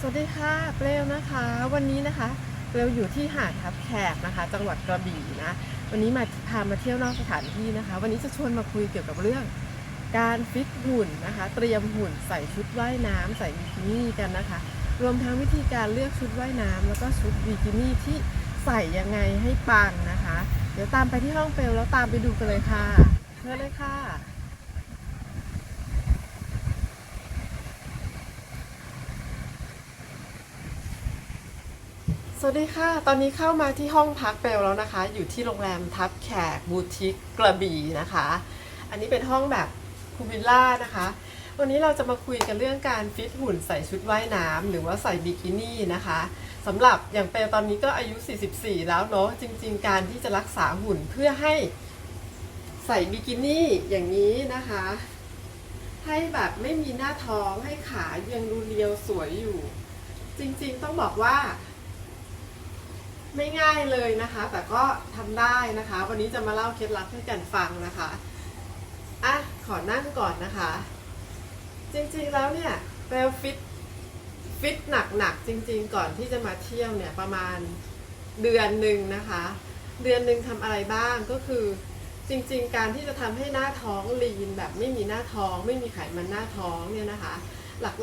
สวัสดีค่ะเปลวนะคะ วันนี้นะคะเปลวอยู่ที่หาดทับแขกนะคะ จังหวัดกระบี่นะวันนี้มาพามาเที่ยวนอกสถานที่นะคะ วันนี้จะชวนมาคุยเกี่ยวกับเรื่องการฟิตหุ่นนะคะ เตรียมหุ่นใส่ชุดว่ายน้ำใส่บิกินี่กันนะคะ รวมทั้งวิธีการเลือกชุดว่ายน้ำแล้วก็ชุดบิกินี่ที่ใส่ยังไงให้ปังนะคะ เดี๋ยวตามไปที่ห้องเปลวแล้วตามไปดูกันเลยค่ะเชิญเลยค่ะ สวัสดีค่ะ ตอนนี้เข้ามาที่ห้องพักเปลแล้วนะคะ อยู่ที่โรงแรมทับแขกบูติกกระบี่นะคะ อันนี้เป็นห้องแบบพูลวิลล่านะคะ วันนี้เราจะมาคุยกันเรื่องการฟิตหุ่นใส่ชุดว่ายน้ำหรือว่าใส่บิกินี่นะคะสำหรับอย่างเปลตอนนี้ก็อายุ 44 แล้วเนาะ จริง ๆ การที่จะรักษาหุ่นเพื่อให้ใส่บิกินี่อย่างนี้นะคะ ให้แบบไม่มีหน้าท้องให้ขายังดูเรียวสวยอยู่ จริง ๆ ต้องบอกว่า ไม่ง่ายเลยนะคะ แต่ก็ทำได้นะคะ วันนี้จะมาเล่าเคล็ดลับให้กันฟังนะคะอะขอนั่งก่อนนะคะ จริงๆแล้วเนี่ยเปลฟิตฟิตหนักๆจริง ๆ ก่อนที่จะมาเที่ยวเนี่ยประมาณเดือนหนึ่งนะคะ เดือนหนึ่งทำอะไรบ้างก็คือจริง ๆ การที่จะทำให้หน้าท้องลีนแบบไม่มีหน้าท้อง ไม่มีไขมันหน้าท้องเนี่ยนะคะ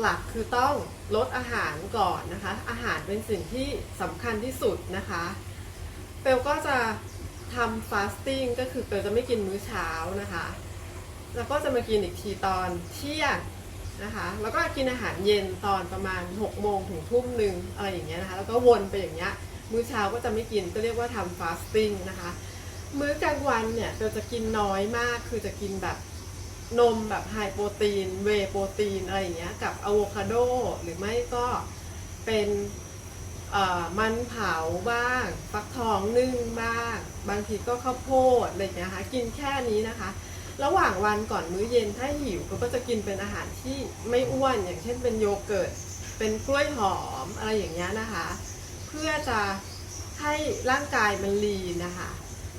หลักๆ คือต้องลดอาหารก่อนนะคะ อาหารเป็นสิ่งที่สำคัญที่สุดนะคะ เปลก็จะทำฟาสติ้งก็คือเปลจะไม่กินมื้อเช้านะคะ แล้วก็จะมากินอีกทีตอนเที่ยงนะคะ แล้วก็กินอาหารเย็นตอนประมาณ6โมงถึงทุ่มหนึ่งอะไรอย่างเงี้ยนะคะ แล้วก็วนไปอย่างเงี้ย มื้อเช้าก็จะไม่กิน ก็เรียกว่าทำฟาสติ้งนะคะ มื้อกลางวันเนี่ยเราจะกินน้อยมาก คือจะกินแบบ นมแบบไฮโปรตีน เวโปรตีนอะไรอย่างเงี้ยกับอะโวคาโดหรือไม่ก็เป็นมันเผาบ้าง ฟักทองนึ่งบ้าง บางทีก็ข้าวโพดอะไรอย่างเงี้ยค่ะกินแค่นี้นะคะ ระหว่างวันก่อนมื้อเย็นถ้าหิวก็จะกินเป็นอาหารที่ไม่อ้วนอย่างเช่นเป็นโยเกิร์ตเป็นกล้วยหอมอะไรอย่างเงี้ยนะคะ เพื่อจะให้ร่างกายมันลีนนะคะ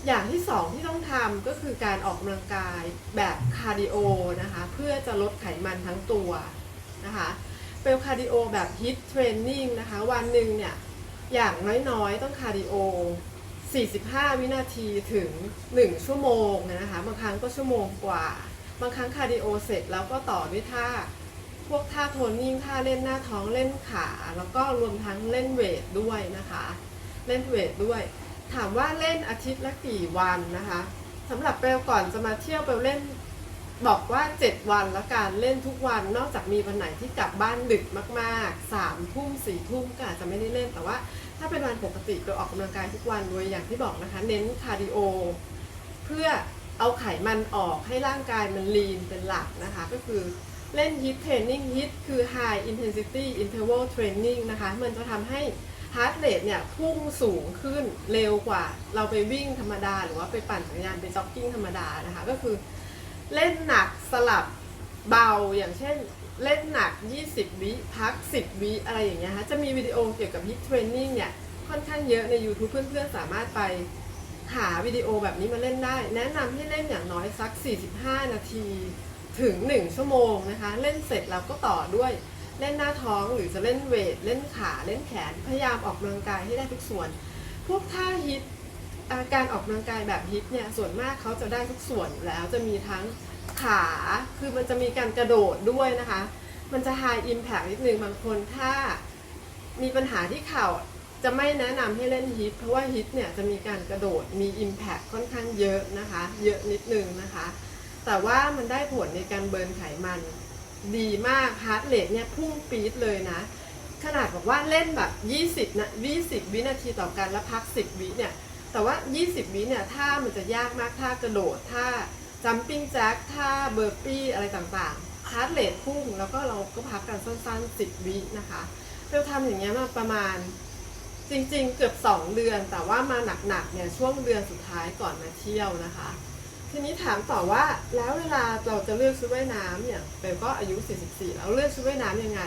อย่างที่สองที่ต้องทำก็คือการออกกำลังกายแบบคาร์ดิโอนะคะเพื่อจะลดไขมันทั้งตัวนะคะเป็นคาร์ดิโอแบบฮิตเทรนนิ่งนะคะวันหนึ่งเนี่ยอย่างน้อยๆ ต้องคาร์ดิโอ 45 วินาทีถึง 1 ชั่วโมงนะคะบางครั้งก็ชั่วโมงกว่า บางครั้งคาร์ดิโอเสร็จแล้วก็ต่อด้วยท่า พวกท่าโทนนิ่งท่าเล่นหน้าท้องเล่นขา แล้วก็รวมทั้งเล่นเวทด้วยนะคะ เล่นเวทด้วย ถามว่าเล่นอาทิตย์ละกี่วันนะคะสำหรับเปลก่อนจะมาเที่ยวเปลเล่นบอกว่า 7 วันแล้วการเล่นทุกวันนอกจากมีวันไหนที่กลับบ้านดึกมากๆ3ามทุ่มสี่ทุ่มก็อาจจะไม่ได้เล่นแต่ว่า ถ้าเป็นวันปกติเปลออกกำลังกายทุกวันโดยอย่างที่บอกนะคะ เน้นคาร์ดิโอ เพื่อเอาไขมันออกให้ร่างกายมันลีนเป็นหลักนะคะ ก็คือเล่นฮิตเทรนนิ่งฮิตคือ High Intensity Interval Training นะคะ มันจะทำให้ ฮาร์ดเรทเนี่ยพุ่งสูงขึ้นเร็วกว่า เราไปวิ่งธรรมดา หรือว่าไปปั่นจักรยานไปจ็อกกิ้งธรรมดานะคะก็คือเล่นหนักสลับเบาอย่างเช่นเล่นหนัก 20 วิพัก 10 วิอะไรอย่างเงี้ยฮะจะมีวิดีโอเกี่ยวกับฮิตเทรนนิ่งเนี่ยค่อนข้างเยอะใน YouTube เพื่อนๆ สามารถไปหาวิดีโอแบบนี้มาเล่นได้ แนะนำให้เล่นอย่างน้อยสัก 45 นาทีถึง 1 ชั่วโมงนะคะ เล่นเสร็จแล้วก็ต่อด้วย เล่นหน้าท้องหรือจะเล่นเวทเล่นขาเล่นแขนพยายามออกกำลังกายให้ได้ทุกส่วน พวกท่าฮิตการออกกำลังกายแบบฮิตเนี่ยส่วนมากเขาจะได้ทุกส่วนแล้วจะมีทั้งขาคือมันจะมีการกระโดดด้วยนะคะ มันจะ high impact นิดนึงบางคนถ้ามีปัญหาที่เข่าจะไม่แนะนำให้เล่นฮิตเพราะว่าฮิตเนี่ยจะมีการกระโดดมี impact ค่อนข้างเยอะนะคะ เยอะนิดนึงนะคะ แต่ว่ามันได้ผลในการเบิร์นไขมัน ดีมากฮาร์ดเรทเนี่ยพุ่งปี๊ดเลยนะ ขนาดบอกว่าเล่นแบบ 20นะ20 วินาทีต่อกันแล้วพัก 10 วิเนี่ย แต่ว่า 20 วิเนี่ยท่ามันจะยากมากท่ากระโดดท่าจัมปิ้งแจ็คท่าเบอร์ปี้อะไรต่างๆฮาร์ดเรทพุ่งแล้วก็เราก็พักกันสั้นๆ 10 วินะคะเราทำอย่างเงี้ยมาประมาณจริงๆ เกือบ 2 เดือน แต่ว่ามาหนักๆเนี่ยช่วงเดือนสุดท้ายก่อนมาเที่ยวนะคะ ทีนี้ถามต่อว่าแล้วเวลาเราจะเลือกชุดว่ายน้ำเนี่ยเบลก็อายุ 44 แล้วเลือกชุดว่ายน้ำยังไง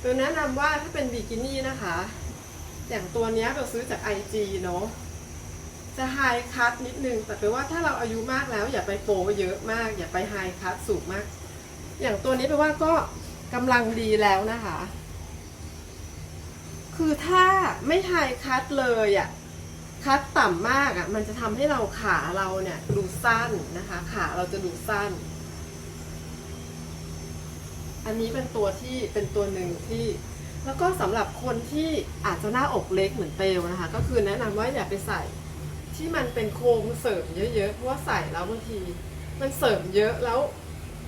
เบลแนะนำว่าถ้าเป็นบิกินี่นะคะ อย่างตัวเนี้ยเบลซื้อจาก IG เนาะจะไฮคัทนิดนึงแต่แปลว่าถ้าเราอายุมากแล้ว อย่าไปโปเยอะมาก อย่าไปไฮคัทสูงมาก อย่างตัวนี้แปลว่าก็กำลังดีแล้วนะคะ คือถ้าไม่ไฮคัทเลยอะ่ะ คัดต่ำมากอะ่ะมันจะทำให้เราขาเราเนี่ยดูสั้นนะคะ ขาเราจะดูสั้น อันนี้เป็นตัวที่เป็นตัวหนึ่งที่ แล้วก็สำหรับคนที่อาจจะหน้าอกเล็กเหมือนเปลวนะคะ ก็คือแนะนำว่าอย่าไปใส่ที่มันเป็นโครงเสริมเยอะๆเพราะว่าใส่แล้วบางที มันเสริมเยอะแล้ว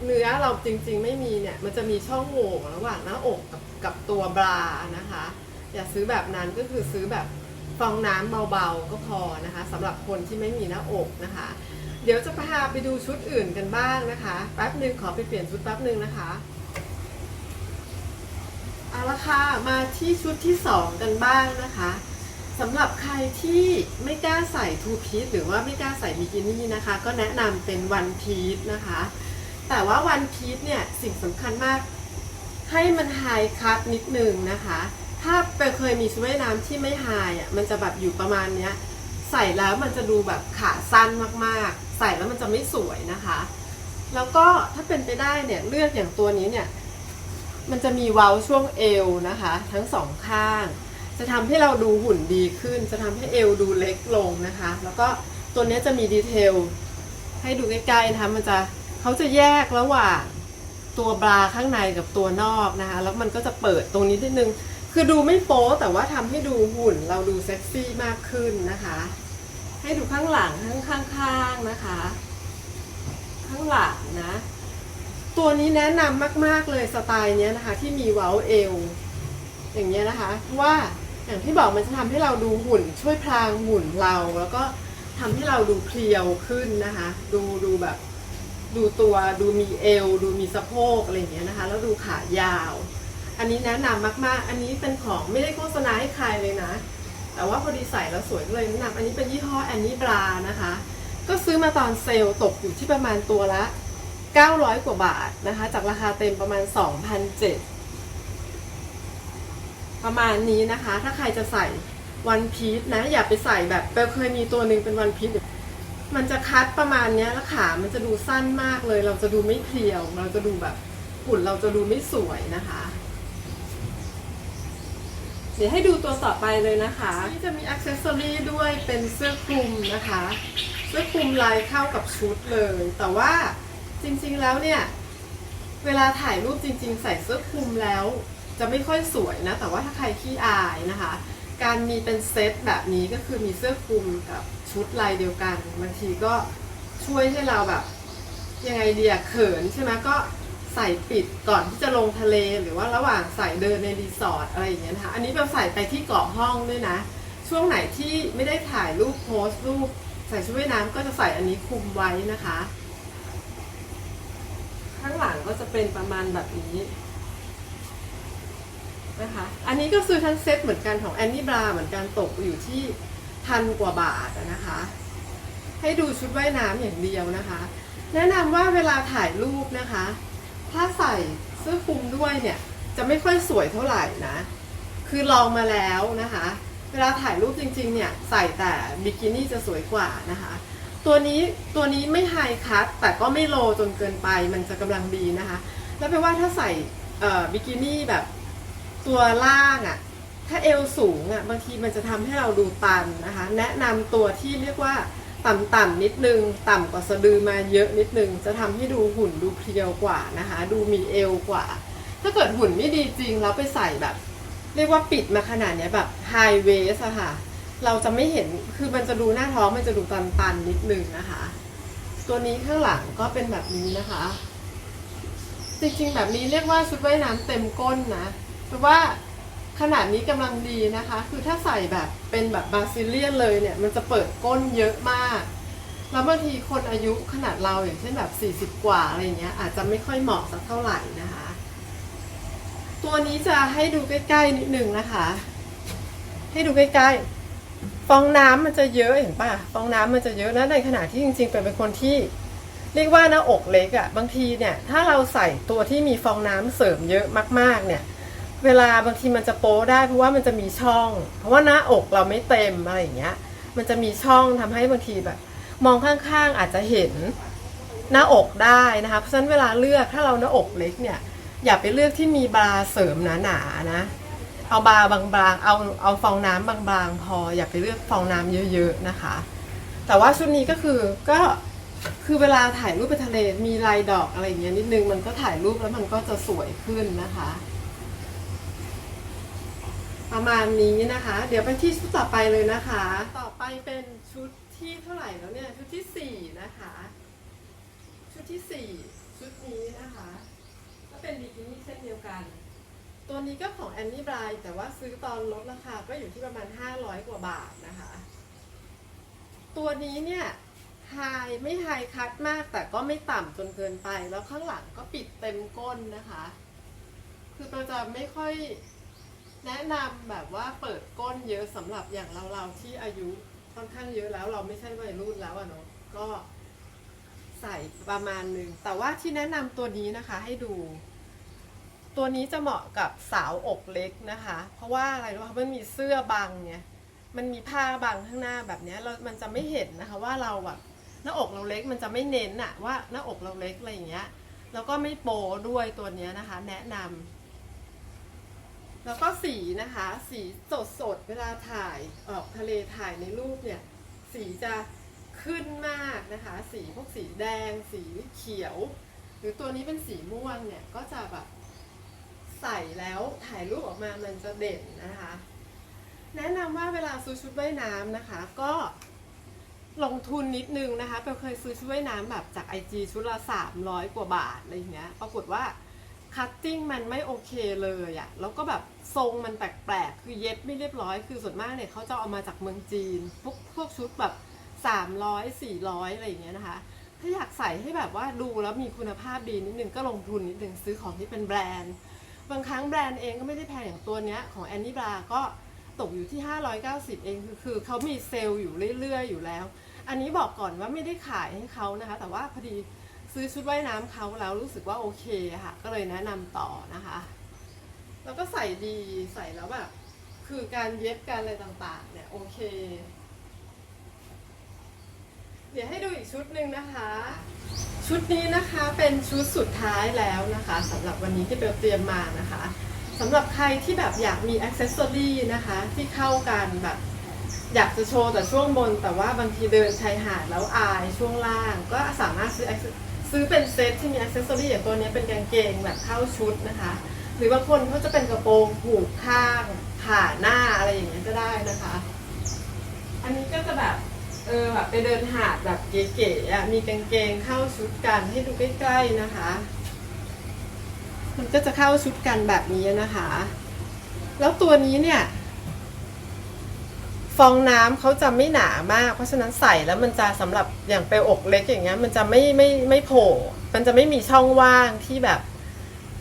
เนื้อเราจริงๆไม่มีเนี่ย มันจะมีช่องโหว่ระหว่างหน้าอกกับกับตัวบรานะคะ อย่าซื้อแบบนั้นก็คือซื้อแบบ ฟองน้ำเบาๆก็พอนะคะสำหรับคนที่ไม่มีหน้าอกนะคะ เดี๋ยวจะพาไปดูชุดอื่นกันบ้างนะคะแป๊บหนึ่งขอไปเปลี่ยนชุดแป๊บหนึ่งนะคะเอาละค่ะมาที่ชุดที่สองกันบ้างนะคะสำหรับใครที่ไม่กล้าใส่ทูพีซหรือว่าไม่กล้าใส่บิกินี่นะคะ ก็แนะนำเป็นวันพีซนะคะ แต่ว่าวันพีซเนี่ยสิ่งสำคัญมากให้มันไฮคัทนิดนึงนะคะ ถ้าไปเคยมีชุดว่ายน้ำที่ไม่ไฮอะมันจะแบบอยู่ประมาณเนี้ย ใส่แล้วมันจะดูแบบขาสั้นมากๆ ใส่แล้วมันจะไม่สวยนะคะ แล้วก็ถ้าเป็นไปได้เนี่ยเลือกอย่างตัวนี้เนี่ย มันจะมีเว้าช่วงเอวนะคะ ทั้งสองข้าง จะทำให้เราดูหุ่นดีขึ้น จะทำให้เอวดูเล็กลงนะคะ แล้วก็ตัวนี้จะมีดีเทลให้ดูใกล้ๆนะคะมันจะเขาจะแยกระหว่างตัวบราข้างในกับตัวนอกนะคะ แล้วมันก็จะเปิดตรงนี้นิดนึง คือดูไม่โป๊แต่ว่าทำให้ดูหุ่นเราดูเซ็กซี่มากขึ้นนะคะ ให้ดูข้างหลังข้างข้างๆนะคะ ข้างหลังนะ ตัวนี้แนะนำมากๆเลยสไตล์เนี้ยนะคะ ที่มีเว้าเอว อย่างเงี้ยนะคะเพราะว่าอย่างที่บอกมันจะทำให้เราดูหุ่น ช่วยพรางหุ่นเราแล้วก็ทำให้เราดูเพรียวขึ้นนะคะ ดูดูแบบ ดูตัวดูมีเอว ดูมีสะโพกอะไรอย่างเงี้ยนะคะ แล้วดูขายาว อันนี้แนะนำมากๆ อันนี้เป็นของไม่ได้โฆษณาให้ใครเลยนะ แต่ว่าพอดีใส่แล้วสวยเลยแนะนำอันนี้เป็นยี่ห้อแอนนี่บรานะคะ ก็ซื้อมาตอนเซลล์ตกอยู่ที่ประมาณตัวละ 900 กว่าบาทนะคะ จากราคาเต็มประมาณ 2,007ประมาณนี้นะคะ ถ้าใครจะใส่วันพีชนะ อย่าไปใส่แบบเปลเคยมีตัวหนึ่งเป็นวันพีชมันจะคัดประมาณนี้แล้วขา มันจะดูสั้นมากเลย เราจะดูไม่เพรียว เราจะดูแบบหุ่นเราจะดูไม่สวยนะคะ ดี๋ยวให้ดูตัวต่อไปเลยนะคะนี่จะมีอ c เซสซอรีด้วยเป็นเสื้อคลุมนะคะ เสื้อคลุมลายเข้ากับชุดเลย แต่ว่าจริงๆแล้วเนี่ยเวลาถ่ายรูปจริง ๆ ใส่เสื้อคลุมแล้ว จะไม่ค่อยสวยนะ แต่ว่าถ้าใครขี้อายนะคะ การมีเป็นเซตแบบนี้ก็คือมีเสื้อคลุมกับชุดลายเดียวกันบางทีก็ช่วยให้เราแบบยังไงเดียเขินใช่ไหมก็ ใส่ปิดก่อนที่จะลงทะเลหรือว่าระหว่างใส่เดินในรีสอร์ทอะไรอย่างเงี้ยนะคะอันนี้เราใส่ไปที่เกาะห้องด้วยนะ ช่วงไหนที่ไม่ได้ถ่ายรูปโพสต์รูปใส่ชุดว่ายน้ำก็จะใส่อันนี้คุมไว้นะคะ ข้างหลังก็จะเป็นประมาณแบบนี้นะคะอันนี้ก็ซื้อทั้งเซ็ตเหมือนกันของแอนนี่บราเหมือนกันตกอยู่ที่พันกว่าบาทนะคะ ให้ดูชุดว่ายน้ำอย่างเดียวนะคะ แนะนำว่าเวลาถ่ายรูปนะคะ ถ้าใส่เสื้อคลุมด้วยเนี่ยจะไม่ค่อยสวยเท่าไหร่นะ คือลองมาแล้วนะคะ เวลาถ่ายรูปจริงๆเนี่ยใส่แต่บิกินี่จะสวยกว่านะคะ ตัวนี้ตัวนี้ไม่ไฮคัทแต่ก็ไม่โลจนเกินไปมันจะกำลังดีนะคะ แล้วแปลว่าถ้าใส่บิกินี่แบบตัวล่างอะ่ะถ้าเอวสูงอะ่ะบางทีมันจะทำให้เราดูตันนะคะ แนะนำตัวที่เรียกว่า ต่ำๆนิดนึง ต่ำกว่าสะดือมาเยอะนิดนึง จะทำให้ดูหุ่นดูเพรียวกว่านะคะ ดูมีเอวกว่า ถ้าเกิดหุ่นไม่ดีจริงแล้วไปใส่แบบ เรียกว่าปิดมาขนาดเนี้ยแบบไฮเวสอะค่ะ เราจะไม่เห็นคือมันจะดูหน้าท้องมันจะดูตันๆนิดนึงนะคะ ตัวนี้ข้างหลังก็เป็นแบบนี้นะคะ จริงๆแบบนี้เรียกว่าชุดว่ายน้ำเต็มก้นนะแต่ว่า ขนาดนี้กำลังดีนะคะ คือถ้าใส่แบบเป็นแบบบาซิเลียนเลยเนี่ย มันจะเปิดก้นเยอะมาก แล้วบางทีคนอายุขนาดเราอย่างเช่นแบบ 40 กว่าอะไรเงี้ย อาจจะไม่ค่อยเหมาะสักเท่าไหร่นะคะ ตัวนี้จะให้ดูใกล้ๆนิดนึงนะคะ ให้ดูใกล้ๆ ฟองน้ำมันจะเยอะเห็นป่ะ ฟองน้ำมันจะเยอะนะในขณะที่จริงๆ เป็นเป็นคนที่เรียกว่าหน้าอกเล็กอะ่ะบางทีเนี่ย ถ้าเราใส่ตัวที่มีฟองน้ำเสริมเยอะมากๆ เนี่ย เวลาบางทีมันจะโป๊ได้เพราะว่ามันจะมีช่อง เพราะว่าหน้าอกเราไม่เต็มอะไรอย่างเงี้ย มันจะมีช่องทำให้บางทีแบบ มองข้างๆอาจจะเห็นหน้าอกได้นะคะ เพราะฉะนั้นเวลาเลือกถ้าเราหน้าอกเล็กเนี่ย อย่าไปเลือกที่มีบาร์เสริมหนาๆนะ เอาบาร์บางๆ เอาเอาฟองน้ำบางๆ พอ อย่าไปเลือกฟองน้ำเยอะๆนะคะ แต่ว่าชุดนี้ก็คือก็คือเวลาถ่ายรูปไปทะเลมีลายดอกอะไรอย่างเงี้ยนิดนึงมันก็ถ่ายรูปแล้วมันก็จะสวยขึ้นนะคะ ประมาณนี้นะคะ เดี๋ยวไปที่ชุดต่อไปเลยนะคะ ต่อไปเป็นชุดที่เท่าไหร่แล้วเนี่ย ชุดที่สี่นะคะ ชุดที่สี่ชุดนี้นะคะ ก็เป็นบิกินี่เช่นเดียวกัน ตัวนี้ก็ของแอนนี่บรายแต่ว่าซื้อตอนลดราคาก็อยู่ที่ประมาณ 500 กว่าบาทนะคะ ตัวนี้เนี่ยไฮไม่ไฮคัทมากแต่ก็ไม่ต่ำจนเกินไป แล้วข้างหลังก็ปิดเต็มก้นนะคะ คือเราจะไม่ค่อย แนะนำแบบว่าเปิดก้นเยอะสำหรับอย่างเราเราๆที่อายุค่อนข้างเยอะแล้วเราไม่ใช่วัยรุ่นแล้วอะเนาะก็ใส่ประมาณหนึ่งแต่ว่าที่แนะนำตัวนี้นะคะให้ดู ตัวนี้จะเหมาะกับสาวอกเล็กนะคะ เพราะว่าอะไรรู้คะมันมีเสื้อบังเนี่ยมันมีผ้าบังข้างหน้าแบบเนี้ยเรามันจะไม่เห็นนะคะว่าเราแบบหน้าอกเราเล็กมันจะไม่เน้นอะว่าหน้าอกเราเล็กอะไรอย่างเงี้ยแล้วก็ไม่โปด้วยตัวเนี้ยนะคะ แนะนำ แล้วก็สีนะคะ สีสดสดๆเวลาถ่ายออกทะเลถ่ายในรูปเนี่ย สีจะขึ้นมากนะคะ สีพวกสีแดง สีเขียว หรือตัวนี้เป็นสีม่วงเนี่ย ก็จะแบบใส่แล้วถ่ายรูปออกมามันจะเด่นนะคะ แนะนำว่าเวลาซื้อชุดว่ายน้ำนะคะ ก็ลงทุนนิดนึงนะคะเปลเคยซื้อชุดว่ายน้ำแบบจากไอจชุดละ300 กว่าบาทอะไรอย่างเงี้ย ปรากฏว่า คัตติ้งมันไม่โอเคเลยอะแล้วก็แบบทรงมันแปลกๆ คือเย็บไม่เรียบร้อย คือส่วนมากเนี่ยเขาจะเอามาจากเมืองจีน พวกพวกชุดแบบ 300 400 อะไรอย่างเงี้ยนะคะ ถ้าอยากใส่ให้แบบว่าดูแล้วมีคุณภาพดีนิดนึงก็ลงทุนนิดนึงซื้อของที่เป็นแบรนด์ บางครั้งแบรนด์เองก็ไม่ได้แพงอย่างตัวเนี้ยของแอนนี่บราก็ตกอยู่ที่ 590 เองคือคือเขามีเซลล์อยู่เรื่อยๆ อยู่แล้ว อันนี้บอกก่อนว่าไม่ได้ขายให้เขานะคะ แต่ว่าพอดี ซื้อชุดว่ายน้ำเขาแล้วรู้สึกว่าโอเคค่ะ ก็เลยแนะนำต่อนะคะ แล้วก็ใส่ดีใส่แล้วแบบคือการเย็บการอะไรต่างๆ เนี่ยโอเค เดี๋ยวให้ดูอีกชุดหนึ่งนะคะ ชุดนี้นะคะเป็นชุดสุดท้ายแล้วนะคะสำหรับวันนี้ที่เบลเตรียมมานะคะสำหรับใครที่แบบอยากมีอ c เซสซอรี่นะคะที่เข้ากันแบบอยากจะโชว์แต่ช่วงบน แต่ว่าบางทีเดินชายหาดแล้วอายช่วงล่าง ก็สามารถซื้อ ซื้อเป็นเซตที่มีอ c เซสซอรี่อย่างตัวนี้เป็นกางเกงแบบเข้าชุดนะคะ หรือบางคนเขาจะเป็นกระโปรงผูกข้างผ่าหน้าอะไรอย่างเงี้ยก็ได้นะคะ อันนี้ก็จะแบบเออแบบไปเดินหาดแบบเก๋ๆอะมีกางเกงเข้าชุดกันให้ดูใกล้ๆนะคะ มันก็จะเข้าชุดกันแบบนี้นะคะ แล้วตัวนี้เนี่ย ฟองน้ำเขาจะไม่หนามาก เพราะฉะนั้นใส่แล้วมันจะสำหรับอย่างเปลอกเล็กอย่างเงี้ยมันจะไม่ไม่ไม่โผล่มันจะไม่มีช่องว่างที่แบบ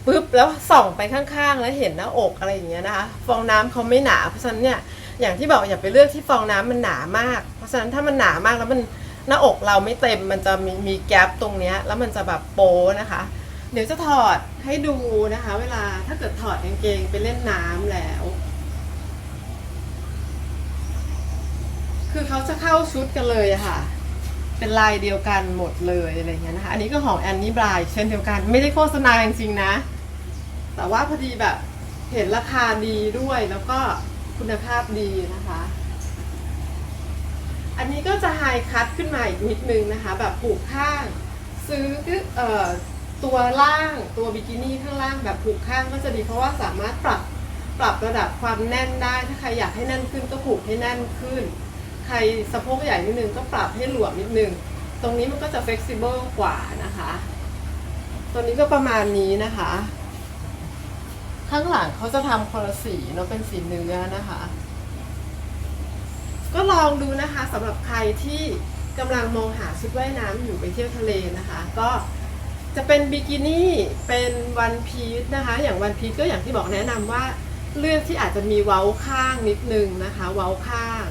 ปุ๊บแล้วส่องไปข้างๆ แล้วเห็นหน้าอกอะไรอย่างเงี้ยนะคะ ฟองน้ำเขาไม่หนา เพราะฉะนั้นเนี่ยอย่างที่บอกอย่าไปเลือกที่ฟองน้ำมันหนามาก เพราะฉะนั้นถ้ามันหนามากแล้วมันหน้าอกเราไม่เต็มมันจะมีมีแกลบตรงเนี้ยแล้วมันจะแบบโป้นะคะ เดี๋ยวจะถอดให้ดูนะคะ เวลาถ้าเกิดถอดกางเกงไปเล่นน้ำแล้ว คือเขาจะเข้าชุดกันเลยอะค่ะ เป็นลายเดียวกันหมดเลยอะไรเงี้ยนะคะ อันนี้ก็ของแอนนี่บรายเช่นเดียวกัน ไม่ได้โฆษณาจริงๆนะ แต่ว่าพอดีแบบเห็นราคาดีด้วยแล้วก็คุณภาพดีนะคะ อันนี้ก็จะไฮคัทขึ้นมาอีกนิดนึงนะคะ แบบผูกข้าง ซื้อเอ่อตัวล่างตัวบิกินี่ข้างล่างแบบผูกข้างก็จะดีเพราะว่าสามารถปรับปรับระดับความแน่นได้ ถ้าใครอยากให้แน่นขึ้นก็ผูกให้แน่นขึ้น ใครสะโพกใหญ่นิดนึงก็ปรับให้หลวมนิดนึง ตรงนี้มันก็จะ flexible กว่านะคะ ตัวนี้ก็ประมาณนี้นะคะ ข้างหลังเขาจะทำคนละสีเนาะเป็นสีเนื้อนะคะ ก็ลองดูนะคะสำหรับใครที่กำลังมองหาชุดว่ายน้ำอยู่ไปเที่ยวทะเลนะคะ ก็จะเป็นบิกินี่ เป็นวันพีซนะคะ อย่างวันพีซก็อย่างที่บอกแนะนำว่าเลือกที่อาจจะมีเว้าข้างนิดนึงนะคะ เว้าข้าง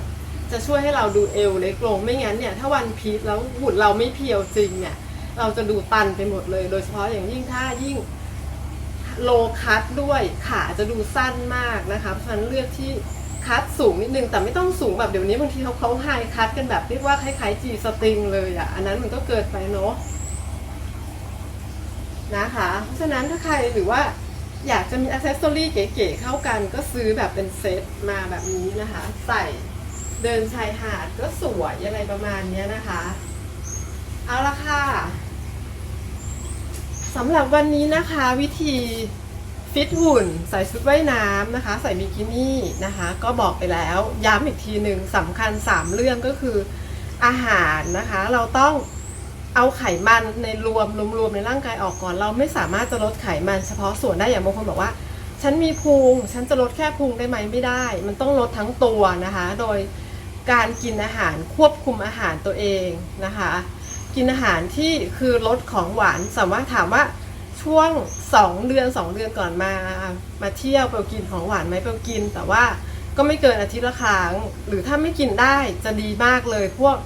จะช่วยให้เราดูเอวเล็กลงไม่งั้นเนี่ยถ้าวันพีซแล้วหุ่นเราไม่เพียวจริงเนี่ย เราจะดูตันไปหมดเลย โดยเฉพาะอย่างยิ่งถ้ายิ่งโลคัตด้วยขาจะดูสั้นมากนะคะเพราะฉะนั้นเลือกที่คัตสูงนิดนึงแต่ไม่ต้องสูงแบบเดี๋ยวนี้บางทีเขาเขาไฮคัตกันแบบเรียกว่าคล้ายๆจีสตริงเลยอะ่ะอันนั้นมันก็เกิดไปเนาะนะคะเพราะฉะนั้นถ้าใครหรือว่าอยากจะมีอ c เซสซอรี่เก๋ๆเข้ากันก็ซื้อแบบเป็นเซตมาแบบนี้นะคะ ใส่ เดินชายหาดก็สวยอะไรประมาณนี้นะคะ เอาละค่ะสำหรับวันนี้นะคะวิธีฟิตหุ่นใส่ชุดว่ายน้ำนะคะ ใส่บิกินี่นะคะ ก็บอกไปแล้วย้ำอีกทีหนึ่งสำคัญ 3 เรื่องก็คืออาหารนะคะ เราต้องเอาไขมันในรวมรวมๆในร่างกายออกก่อน เราไม่สามารถจะลดไขมันเฉพาะส่วนได้อย่างบางคนบอกว่า ฉันมีพุงฉันจะลดแค่พุงได้ไหมไม่ได้ มันต้องลดทั้งตัวนะคะ โดย การกินอาหารควบคุมอาหารตัวเองนะคะ กินอาหารที่คือลดของหวานสามารถถามว่าช่วง 2 เดือน 2 เดือนก่อนมา มาเที่ยวเปลกินของหวานไหมเปลกิน แต่ว่าก็ไม่เกินอาทิตย์ละครั้ง หรือถ้าไม่กินได้จะดีมากเลย พวก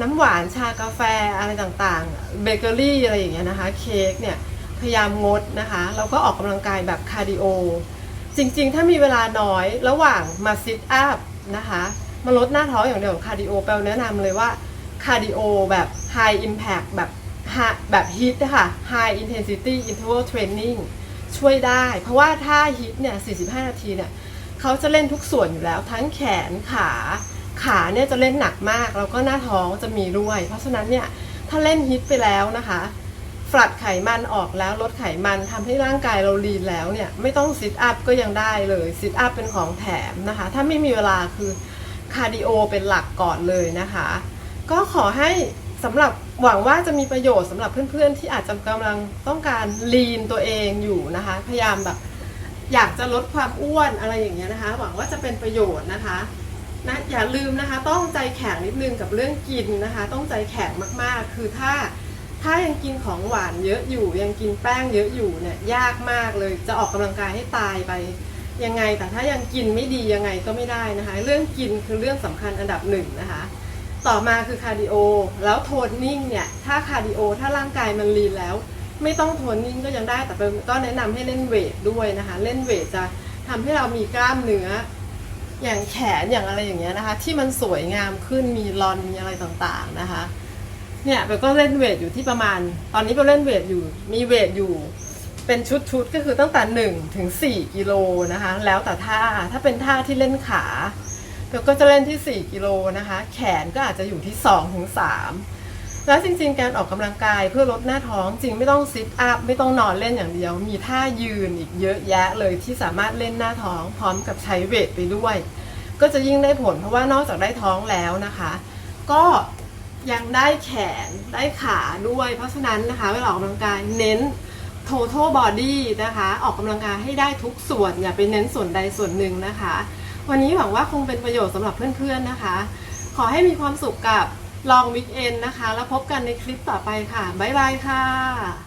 น้ำหวานชากาแฟอะไรต่างๆเบเกอรี่อะไรอย่างเงี้ยนะคะเค้กเนี่ยพยายามงดนะคะแล้วก็ออกกำลังกายแบบคาร์ดิโอจริงๆ ถ้ามีเวลาน้อยระหว่างมาซิทอัพนะคะ มาลดหน้าท้องอย่างเดียวของคาร์ดิโอแปลแนะนำเลยว่าคาร์ดิโอแบบ High Impact แบบแบบฮิตนะคะ High Intensity Interval Training ช่วยได้ เพราะว่าถ้าฮิตเนี่ย 45 นาทีเนี่ยเขาจะเล่นทุกส่วนอยู่แล้ว ทั้งแขนขาขาเนี่ยจะเล่นหนักมาก แล้วก็หน้าท้องจะมีด้วย เพราะฉะนั้นเนี่ย ถ้าเล่นฮิตไปแล้วนะคะฝลัดไขมันออกแล้วลดไขมันทำให้ร่างกายเราลีนแล้วเนี่ย ไม่ต้องซิทอัพก็ยังได้เลยซิทอัพเป็นของแถมนะคะ ถ้าไม่มีเวลาคือ คาร์ดิโอเป็นหลักก่อนเลยนะคะ ก็ขอให้สำหรับหวังว่าจะมีประโยชน์สำหรับเพื่อนๆ ที่อาจจะกำลังต้องการลีนตัวเองอยู่นะคะ พยายามแบบอยากจะลดความอ้วนอะไรอย่างเงี้ยนะคะ หวังว่าจะเป็นประโยชน์นะคะนะอย่าลืมนะคะ ต้องใจแข็งนิดนึงกับเรื่องกินนะคะ ต้องใจแข็งมากๆ คือถ้าถ้ายังกินของหวานเยอะอยู่ ยังกินแป้งเยอะอยู่เนี่ยยากมากเลย จะออกกำลังกายให้ตายไป ยังไงแต่ถ้ายังกินไม่ดียังไงก็ไม่ได้นะคะ เรื่องกินคือเรื่องสำคัญอันดับหนึ่งนะคะ ต่อมาคือคาร์ดิโอแล้วโทนนิ่งเนี่ยถ้าคาร์ดิโอถ้าร่างกายมันลีนแล้ว ไม่ต้องโทนนิ่งก็ยังได้แต่เป็นก็แนะนำให้เล่นเวทด้วยนะคะ เล่นเวทจะทำให้เรามีกล้ามเนื้อ อย่างแขนอย่างอะไรอย่างเงี้ยนะคะ ที่มันสวยงามขึ้นมีรอนมีอะไรต่างๆนะคะเนี่ยเบลก็เล่นเวทอยู่ที่ประมาณ ตอนนี้เบลเล่นเวทอยู่มีเวทอยู่ เป็นชุดๆก็คือตั้งแต่1ถึง4กิโลนะคะ แล้วแต่ท่าถ้าเป็นท่าที่เล่นขาเบลก็จะเล่นที่ 4 กิโลนะคะ แขนก็อาจจะอยู่ที่2ถึง3แล้วจริงๆ การออกกำลังกายเพื่อลดหน้าท้องจริงไม่ต้องซิทอัพไม่ต้องนอนเล่นอย่างเดียว มีท่ายืนอีกเยอะแยะเลยที่สามารถเล่นหน้าท้องพร้อมกับใช้เวทไปด้วย ก็จะยิ่งได้ผลเพราะว่านอกจากได้ท้องแล้วนะคะ ก็ยังได้แขนได้ขาด้วย เพราะฉะนั้นนะคะเวลาออกกำลังกายเน้น total body นะคะ ออกกำลังกายให้ได้ทุกส่วน อย่าไปเน้นส่วนใดส่วนหนึ่งนะคะ วันนี้หวังว่าคงเป็นประโยชน์สำหรับเพื่อนๆนะคะ ขอให้มีความสุขกับลองวิกเอนนะคะ แล้วพบกันในคลิปต่อไปค่ะ บ๊ายบายค่ะ